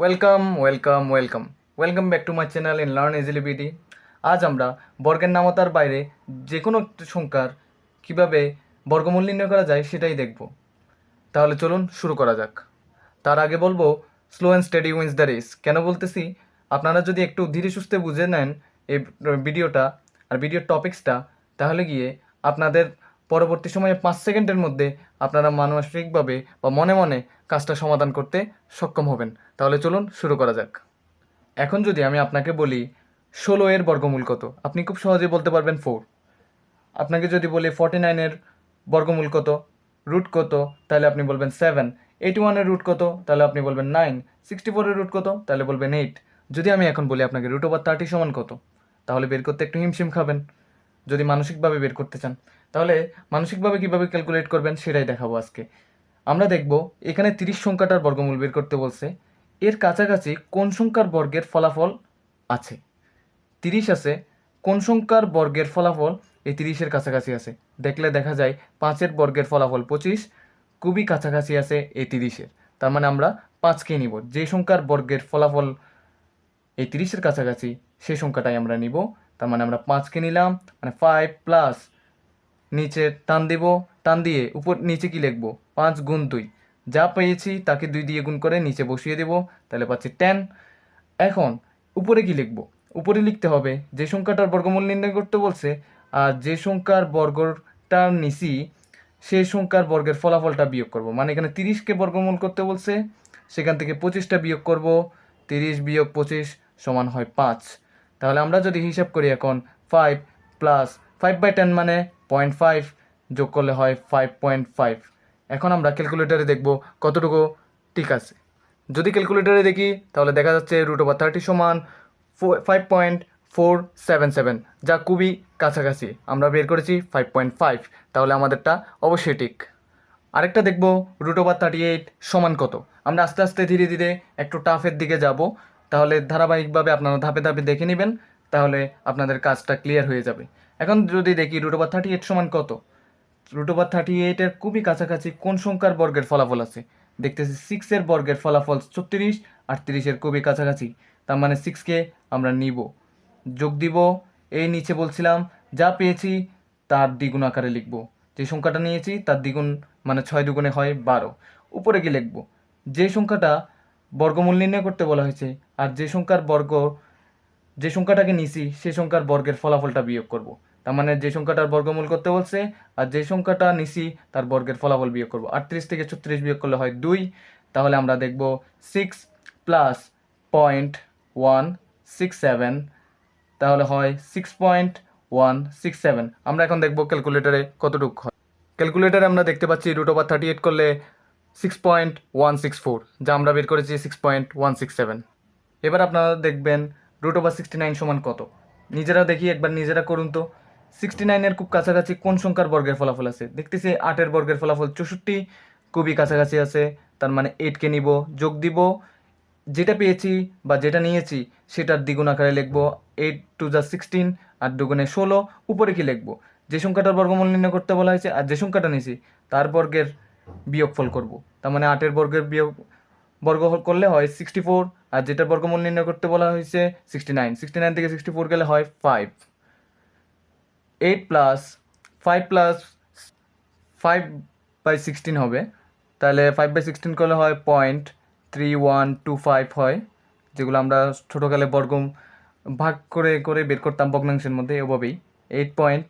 Welcome welcome welcome welcome back to my channel in learn easily BD আজ আমরা বর্গের নামতার বাইরে যে কোনো সংখ্যার কীভাবে বর্গমূল নির্ণয় করা যায় সেটাই দেখব। তাহলে চলুন শুরু করা যাক। তার আগে বলব slow and steady wins the race কেন বলতেছি? আপনারা যদি একটু ধীরে সুস্থে বুঝে নেন এই ভিডিওটা আর ভিডিওর টপিক্সটা তাহলে গিয়ে আপনাদের পরবর্তী সময়ে পাঁচ সেকেন্ডের মধ্যে আপনারা মানসিকভাবে বা মনে মনে কাজটা সমাধান করতে সক্ষম হবেন। তাহলে চলুন শুরু করা যাক। এখন যদি আমি আপনাকে বলি, ষোলো এর বর্গমূল কত? আপনি খুব সহজেই বলতে পারবেন ফোর আপনাকে যদি বলি ফর্টি নাইনের বর্গমূল কত? রুট কত? তাহলে আপনি বলবেন সেভেন এইটি ওয়ানের রুট কত? তাহলে আপনি বলবেন নাইন সিক্সটি ফোরের রুট কত? তাহলে বলবেন এইট যদি আমি এখন বলি আপনাকে রুট ওভার থার্টি সমান কত? তাহলে বের করতে একটু হিমশিম খাবেন। যদি মানসিকভাবে বের করতে চান। তাহলে মানসিকভাবে কীভাবে ক্যালকুলেট করবেন সেটাই দেখাবো আজকে। আমরা দেখব, এখানে তিরিশ সংখ্যাটার বর্গমূল বের করতে বলছে। এর কাছাকাছি কোন সংখ্যার বর্গের ফলাফল আছে? তিরিশ আছে, কোন সংখ্যার বর্গের ফলাফল? এই তিরিশের কাছাকাছি আছে। দেখলে দেখা যায় পাঁচের বর্গের ফলাফল পঁচিশ, খুবই কাছাকাছি আছে এই তিরিশের। তার মানে আমরা পাঁচকে নিব। যে সংখ্যার বর্গের ফলাফল এই তিরিশের কাছাকাছি সেই সংখ্যাটাই আমরা নিব। তার মানে আমরা পাঁচকে নিলাম মানে ফাইভ প্লাস নিচে টান দেব, টান দিয়ে উপর নিচে কি লিখব? পাঁচ গুণ দুই। যা পেয়েছি তাকে দুই দিয়ে গুণ করে নিচে বসিয়ে দেব। তাহলে পাচ্ছি টেন এখন উপরে কি লিখব? উপরে লিখতে হবে, যে সংখ্যাটার বর্গমূল নির্ণয় করতে বলছে, আর যে সংখ্যার বর্গটা নিছি সেই সংখ্যার বর্গের ফলাফলটা বিয়োগ করব। মানে এখানে তিরিশকে বর্গমূল করতে বলছে, সেখান থেকে পঁচিশটা বিয়োগ করব, তিরিশ বিয়োগ পঁচিশ সমান হয় পাঁচ। তাহলে আমরা যদি হিসাব করি এখন five plus five by ten মানে পয়েন্ট ফাইভ যোগ করলে হয় ফাইভ পয়েন্ট ফাইভ এখন আমরা ক্যালকুলেটারে দেখব কতটুকু ঠিক আছে। যদি ক্যালকুলেটারে দেখি, তাহলে দেখা যাচ্ছে রুট ওভার থার্টি সমান five point four seven seven যা খুবই কাছাকাছি। আমরা বের করেছি ফাইভ পয়েন্ট ফাইভ তাহলে আমাদেরটা অবশ্যই ঠিক। আরেকটা দেখব রুট ওভার থার্টি এইট সমান কত। আমরা আস্তে আস্তে ধীরে ধীরে একটু টাফের দিকে যাব। তাহলে ধারাবাহিকভাবে আপনারা ধাপে ধাপে দেখে নেবেন, তাহলে আপনাদের কাজটা ক্লিয়ার হয়ে যাবে। এখন যদি দেখি রুট ওভার থার্টি এইট সমান কত? রুট ওভার থার্টি এইটের খুবই কাছাকাছি কোন সংখ্যার বর্গের ফলাফল আছে? দেখতেছি সিক্সের বর্গের ফলাফল ছত্রিশ আর তিরিশের খুবই কাছাকাছি। তার মানে সিক্সকে আমরা নিব। যোগ দিব, এই নিচে বলছিলাম, যা পেয়েছি তার দ্বিগুণ আকারে লিখব। যে সংখ্যাটা নিয়েছি তার দ্বিগুণ মানে ছয় দুগুণে হয় বারো। উপরে গিয়ে লিখব, যে সংখ্যাটা বর্গমূল নির্ণয় করতে বলা হয়েছে আর যে সংখ্যার বর্গ, যে সংখ্যাটাকে নিছি সেই সংখ্যার বর্গের ফলাফলটা বিয়োগ করব। তার মানে যে সংখ্যাটার বর্গমূল করতে বলছে, আর যে সংখ্যাটা নিছি, তার বর্গের ফলাফল বিয়োগ করব। আটত্রিশ থেকে ছত্রিশ বিয়োগ করলে হয় দুই। তাহলে আমরা দেখব six plus point one six seven তাহলে হয় six point one six seven আমরা এখন দেখব ক্যালকুলেটারে কতটুকু হয়। ক্যালকুলেটারে আমরা দেখতে পাচ্ছি রুট ওভার থার্টি এইট করলে six point one six four যা আমরা বের করেছি six point one six seven এবার আপনারা দেখবেন রুট ওভার সিক্সটি নাইন সমান কত। নিজেরা দেখি, একবার নিজেরা করুন তো। সিক্সটি নাইনের খুব কাছাকাছি কোন সংখ্যার বর্গের ফলাফল আছে? দেখতেছি আটের বর্গের ফলাফল চৌষট্টি, খুবই কাছাকাছি আছে, তার মানে এইটকে নিব, যোগ দিব, যেটা পেয়েছি বা যেটা নিয়েছি, সেটার দ্বিগুণ আকারে লিখব এইট টু যা সিক্সটিন আর দুগুণে ষোলো, উপরে কি লিখব? যে সংখ্যাটার বর্গমূল নির্ণয় করতে বলা হয়েছে আর যে সংখ্যাটা নিয়েছি, তার বর্গের বিয়োগফল করব। তার মানে আটের বর্গের বিয়োগ, বর্গ করলে হয় সিক্সটি ফোর আর যেটার বর্গমূল নির্ণয় করতে বলা হয়েছে সিক্সটি নাইন সিক্সটি নাইন থেকে সিক্সটি ফোর গেলে হয় five eight plus five plus five by sixteen হবে। তাহলে ফাইভ বাই সিক্সটিন করলে হয় point three one two five হয়, যেগুলো আমরা ছোটোকালে বর্গ ভাগ করে করে বের করতাম ভগ্নাংশের মধ্যে এভাবেই। Eight point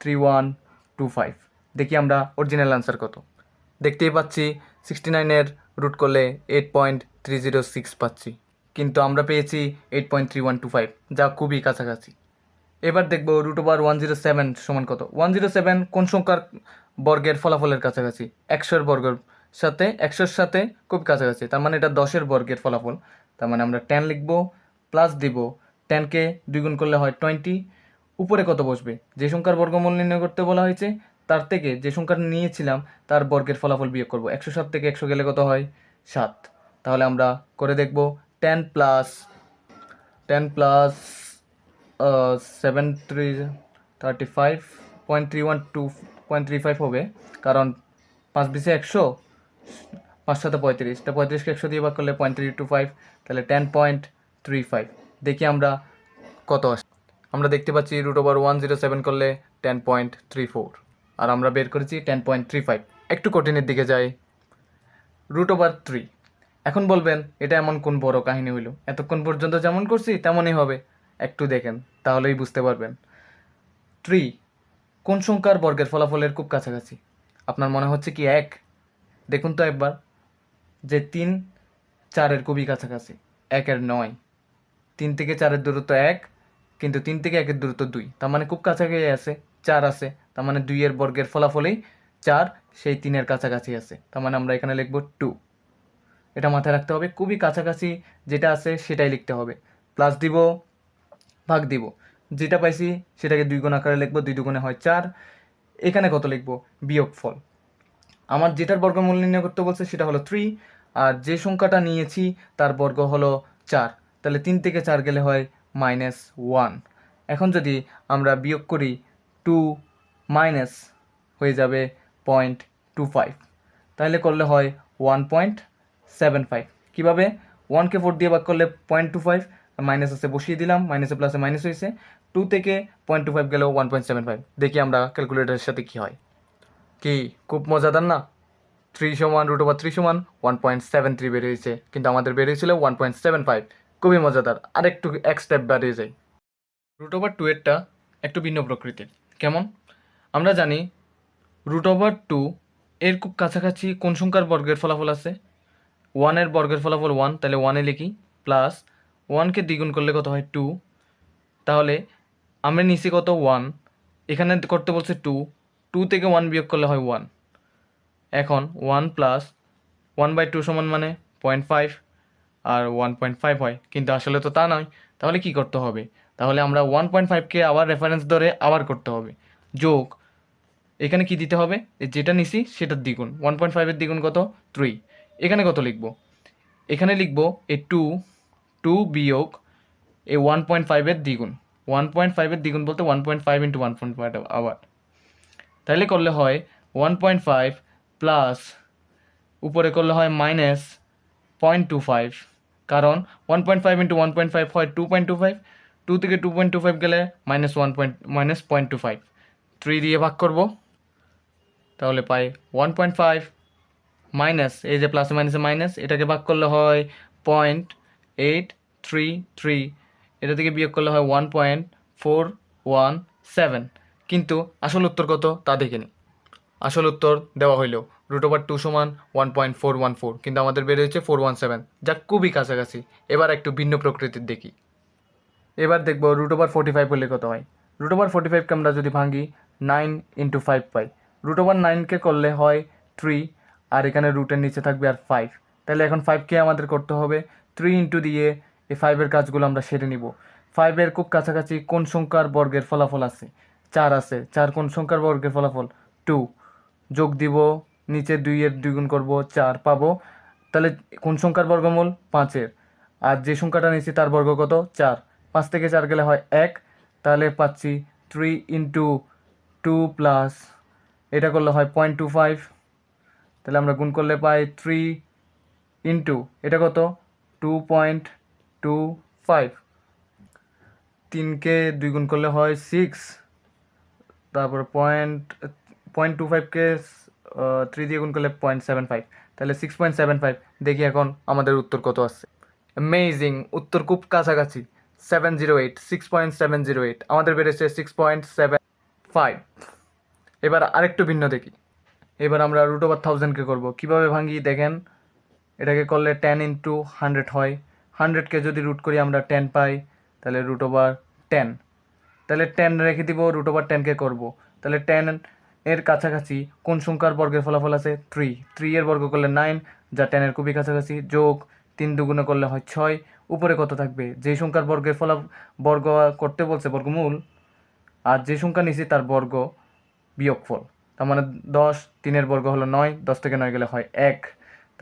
three one two five দেখি আমরা অরিজিনাল আনসার কত। দেখতেই পাচ্ছি সিক্সটি নাইনের রুট করলে eight point three zero six পাচ্ছি। কিন্তু আমরা পেয়েছি eight point three one two five যা খুবই কাছাকাছি। এবার দেখব root over one zero seven সমান কত? ওয়ান জিরো সেভেন কোন সংখ্যার বর্গের ফলাফলের কাছাকাছি? একশোর বর্গের সাথে, একশোর সাথে খুব কাছাকাছি। তার মানে এটা দশের বর্গের ফলাফল। তার মানে আমরা টেন লিখব প্লাস দিব টেনকে দুই গুণ করলে হয় টোয়েন্টি উপরে কত বসবে? যে সংখ্যার বর্গমূল নির্ণয় করতে বলা হয়েছে, তার থেকে যে সংখ্যাটা নিয়েছিলাম, তার বর্গের ফলাফল বিয়োগ করব। একশো সাত থেকে একশো গেলে কত হয়? সাত। তাহলে আমরা করে দেখব ten plus ten plus seven three thirty five point three one two point three five হবে কারণ পাঁচ বিশে একশো পাঁচ সাথে পঁয়ত্রিশ তা পঁয়ত্রিশকে একশো দিয়ে ভাগ করলে পয়েন্ট থ্রি টু ফাইভ তাহলে টেন পয়েন্ট থ্রি ফাইভ দেখি আমরা কত আসে আমরা দেখতে পাচ্ছি root over one zero seven করলে টেন পয়েন্ট থ্রি ফোর আর আমরা বের করেছি টেন পয়েন্ট থ্রি ফাইভ একটু কঠিনের দিকে যাই রুট ওভার থ্রি এখন বলবেন এটা এমন কোন বড় কাহিনী হইল এতক্ষণ পর্যন্ত যেমন করছি তেমনই হবে একটু দেখেন, তাহলেই বুঝতে পারবেন। থ্রি কোন সংখ্যার বর্গের ফলাফলের খুব কাছাকাছি? আপনার মনে হচ্ছে কি এক? দেখুন তো একবার, যে তিন চারের খুবই কাছাকাছি, একের নয়। তিন থেকে চারের দূরত্ব এক, কিন্তু তিন থেকে একের দূরত্ব দুই। তার মানে খুব কাছাকাছি আছে, চার আছে। তার মানে দুইয়ের বর্গের ফলাফলেই চার, সেই তিনের কাছাকাছি আছে। তার মানে আমরা এখানে লিখব টু। এটা মাথায় রাখতে হবে, খুবই কাছাকাছি যেটা আছে সেটাই লিখতে হবে। প্লাস দিব ভাগ দিব। যেটা পাইছি সেটাকে দুই গুণ আকারে লিখব, দুই দুগুণে হয় চার। এখানে কত লিখব? বিয়োগ ফল। আমার যেটার বর্গমূল নির্ণয় করতে বলছে সেটা হলো থ্রি আর যে সংখ্যাটা নিয়েছি তার বর্গ হলো চার। তাহলে তিন থেকে চার গেলে হয় মাইনাস ওয়ান এখন যদি আমরা বিয়োগ করি টু মাইনাস হয়ে যাবে পয়েন্ট টু ফাইভ তাহলে করলে হয় ওয়ান পয়েন্ট সেভেন ফাইভ কীভাবে? ওয়ানকে ফোর দিয়ে ভাগ করলে পয়েন্ট টু ফাইভ মাইনাস আছে বসিয়ে দিলাম মাইনাসে প্লাসে মাইনাস হয়েছে। টু থেকে পয়েন্ট টু ফাইভ গেলেও ওয়ান পয়েন্ট সেভেন ফাইভ দেখি আমরা ক্যালকুলেটারের সাথে কী হয়। কি? খুব মজাদার না? থ্রি সমান রুট ওভার থ্রি সমান ওয়ান পয়েন্ট সেভেন থ্রি বেরিয়েছে কিন্তু আমাদের বেরিয়েছিল ওয়ান পয়েন্ট সেভেন ফাইভ খুবই মজাদার। আর একটু এক স্টেপ বাড়িয়ে যায় রুট ওভার টু এরটা একটু ভিন্ন প্রকৃতির। কেমন? আমরা জানি রুট ওভার টু এর খুব কাছাকাছি কোন সংখ্যার বর্গের ফলাফল আছে? ওয়ানের বর্গের ফলাফল ওয়ান তাহলে ওয়ানে লিখি প্লাস ওয়ানকে দ্বিগুণ করলে কত হয় টু তাহলে আমরা নিচে কত ওয়ান এখানে করতে বলছে টু টু থেকে ওয়ান বিয়োগ করলে হয় ওয়ান এখন one plus one by two সমান মানে পয়েন্ট ফাইভ আর ওয়ান পয়েন্ট ফাইভ হয়। কিন্তু আসলে তো তা নয়। তাহলে কি করতে হবে? তাহলে আমরা ওয়ান পয়েন্ট ফাইভকে আবার রেফারেন্স ধরে আবার করতে হবে। যোগ, এখানে কি দিতে হবে? যেটা নিছি সেটার দ্বিগুণ। ওয়ান পয়েন্ট ফাইভের দ্বিগুণ কত? থ্রি এখানে কত লিখব? এখানে লিখব এ টু টু বিয়োগ এ ওয়ান পয়েন্ট ফাইভের দ্বিগুণ। ওয়ান পয়েন্ট ফাইভের দ্বিগুণ বলতে one point five into one point five আবার। তাহলে করলে হয় ওয়ান পয়েন্ট ফাইভ প্লাস উপরে করলে হয় মাইনাস পয়েন্ট টু ফাইভ কারণ one point five into one point five হয় two point two five two থেকে টু পয়েন্ট টু ফাইভ গেলে minus one point minus point two five three দিয়ে ভাগ করব। তাহলে পাই ওয়ান পয়েন্ট ফাইভ মাইনাস এই যে প্লাসে মাইনাসে মাইনাস এটাকে ভাগ করলে হয় পয়েন্ট এইট থ্রি থ্রি এটা থেকে বিয়োগ করলে হয় one point four one seven কিন্তু আসল উত্তর কত? তা দেখে নিই। আসল উত্তর দেওয়া হইল রুট ওভার টু সমান one point four one four কিন্তু আমাদের বের হয়েছে ফোর ওয়ান সেভেন যা খুবই কাছাকাছি। এবার একটু ভিন্ন প্রকৃতির দেখি। এবার দেখব রুট ওভার ফোর্টি ফাইভ হলে কত হয়? রুট ওভার ফোর্টি ফাইভকে আমরা যদি ভাঙি নাইন ইন্টু ফাইভ পাই। রুট ওভার নাইনকে করলে হয় থ্রি আর এখানে রুটের নিচে থাকবে আর ফাইভ তাহলে এখন ফাইভকে আমাদের করতে হবে? থ্রি ইন্টু দিয়ে এই ফাইভের কাজগুলো আমরা সেরে নিব। ফাইভের খুব কাছাকাছি কোন সংখ্যার বর্গের ফলাফল আছে? চার আছে। চার কোন সংখ্যার বর্গের ফলাফল? টু যোগ দিব, নিচে দুইয়ের দ্বিগুণ করব, চার পাবো। তাহলে কোন সংখ্যার বর্গমূল? পাঁচের। আর যে সংখ্যাটা নিয়েছি তার বর্গ কত? চার। পাঁচ থেকে চার গেলে হয় এক। তাহলে পাচ্ছি থ্রি ইন্টু টু প্লাস এটা করলে হয় পয়েন্ট টু ফাইভ তাহলে আমরা গুণ করলে পাই থ্রি ইন্টু এটা কত? টু পয়েন্ট টু ফাইভ তিনকে দুই গুণ করলে হয় সিক্স তারপর পয়েন্ট পয়েন্ট টু ফাইভকে থ্রি দিয়ে গুণ করলে পয়েন্ট সেভেন ফাইভ তাহলে সিক্স পয়েন্ট সেভেন ফাইভ দেখি এখন আমাদের উত্তর কত আসছে। অ্যামেজিং উত্তর খুব কাছাকাছি। Seven zero eight six point seven zero eight আমাদের বেড়েছে সিক্স পয়েন্ট সেভেন ফাইভ এবার আরেকটু ভিন্ন দেখি। এবার আমরা রুট ওভার থাউজেন্ডকে করব। কীভাবে ভাঙি? দেখেন। এটাকে করলে টেন ইন্টু হান্ড্রেড হয়। হান্ড্রেডকে যদি রুট করি আমরা টেন পাই, তাহলে রুট ওভার টেন তাহলে টেন রেখে দিব রুট ওভার টেনকে করব। তাহলে টেন এর কাছাকাছি কোন সংখ্যার বর্গের ফলাফল আছে? থ্রি থ্রি এর বর্গ করলে নাইন যা টেনের খুবই কাছাকাছি, যোগ তিন দুগুণে করলে হয় ছয়। উপরে কত থাকবে? যেই সংখ্যার বর্গের ফলা বর্গ করতে বলছে বর্গমূল, আর যে সংখ্যা নিছি তার বর্গ বিয়োগফল। তার মানে দশ, তিনের বর্গ হলো নয়, দশ থেকে নয় গেলে হয় এক।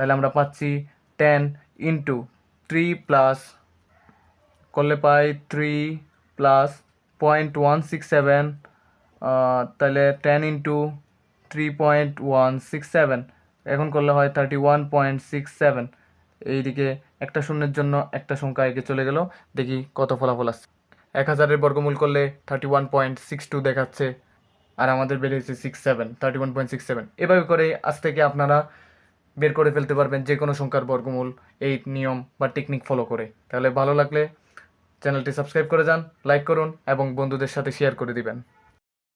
তাহলে আমরা পাচ্ছি টেন ইন্টু থ্রি প্লাস করলে পাই three plus point one six seven তাহলে ten into three point one six seven এখন করলে হয় thirty one point six seven এইদিকে একটা শূন্যের জন্য একটা সংখ্যা এগিয়ে চলে গেল, দেখি কত ফলাফল আসছে। এক হাজারের বর্গমূল করলে thirty one point six two দেখাচ্ছে, আর আমাদের বেরিয়েছে six seven thirty one point six seven এভাবে করে আজ থেকে আপনারা বের করে ফেলতে পারবেন যে কোনো সংখ্যার বর্গমূল এই নিয়ম বা টেকনিক ফলো করে। তাহলে ভালো লাগলে চ্যানেলটি সাবস্ক্রাইব করে যান লাইক করুন এবং বন্ধুদের সাথে শেয়ার করে দিবেন।